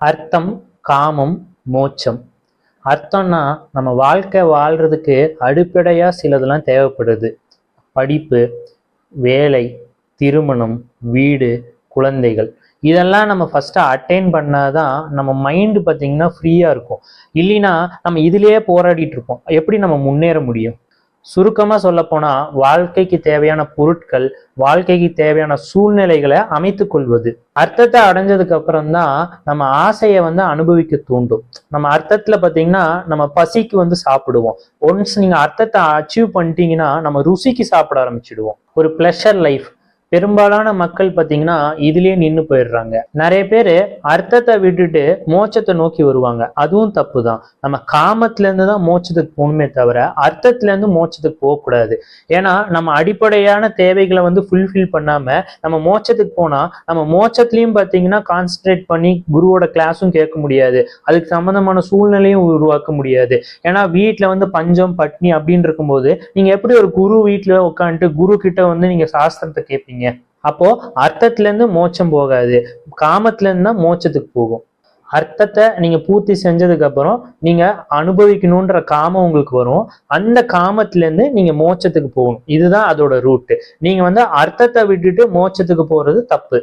அர்த்தம் காமம் மோட்சம். அர்த்தம்னா நம்ம வாழ்க்கை வாழ்றதுக்கு அடிப்படையாக சிலதெல்லாம் தேவைப்படுது. படிப்பு வேலை திருமணம் வீடு குழந்தைகள். இதெல்லாம் நம்ம ஃபஸ்ட்டு அட்டைன் பண்ணாதான் நம்ம மைண்டு பார்த்திங்கன்னா ஃப்ரீயாக இருக்கும். இல்லைன்னா நம்ம இதுலேயே போராடிட்டு இருப்போம். எப்படி நம்ம முன்னேற முடியும்? சுருக்கமாக சொல்லப்போனால் வாழ்க்கைக்கு தேவையான பொருட்கள் வாழ்க்கைக்கு தேவையான சூழ்நிலைகளை அமைத்து கொள்வது. அர்த்தத்தை அடைஞ்சதுக்கு அப்புறம் தான் நம்ம ஆசையை வந்து அனுபவிக்க தூண்டும். நம்ம அர்த்தத்தில் பார்த்தீங்கன்னா நம்ம பசிக்கு வந்து சாப்பிடுவோம். ஒன்ஸ் நீங்கள் அர்த்தத்தை அச்சீவ் பண்ணிட்டீங்கன்னா நம்ம ருசிக்கு சாப்பிட ஆரம்பிச்சிடுவோம். ஒரு ப்ளஷர் லைஃப் பெரும்பாலான மக்கள் பார்த்தீங்கன்னா இதுலயே நின்று போயிடுறாங்க. நிறைய பேர் அர்த்தத்தை விட்டுட்டு மோட்சத்தை நோக்கி வருவாங்க. அதுவும் தப்பு தான் நம்ம காமத்துல இருந்து தான் மோட்சத்துக்கு போகணுமே தவிர அர்த்தத்துல இருந்து மோட்சத்துக்கு போகக்கூடாது. ஏன்னா நம்ம அடிப்படையான தேவைகளை வந்து ஃபுல்ஃபில் பண்ணாம நம்ம மோட்சத்துக்கு போனா நம்ம மோட்சத்துலயும் பார்த்தீங்கன்னா கான்சென்ட்ரேட் பண்ணி குருவோட கிளாஸும் கேட்க முடியாது. அதுக்கு சம்பந்தமான சூழ்நிலையும் உருவாக்க முடியாது. ஏன்னா வீட்டில் வந்து பஞ்சம் பட்னி அப்படின்னு இருக்கும்போது நீங்க எப்படி ஒரு குரு வீட்டில் உட்காந்துட்டு குரு கிட்ட வந்து நீங்க சாஸ்திரத்தை கேட்பீங்க அப்போ அர்த்தத்துல இருந்து மோட்சம் போகாது. காமத்துலேருந்து தான் மோட்சத்துக்கு போகும். அர்த்தத்தை நீங்க பூர்த்தி செஞ்சதுக்கு அப்புறம் நீங்க அனுபவிக்கணுன்ற காமம் உங்களுக்கு வரும். அந்த காமத்துல இருந்து நீங்க மோட்சத்துக்கு போகணும். இதுதான் அதோட ரூட்டு நீங்க வந்து அர்த்தத்தை விட்டுட்டு மோட்சத்துக்கு போறது தப்பு.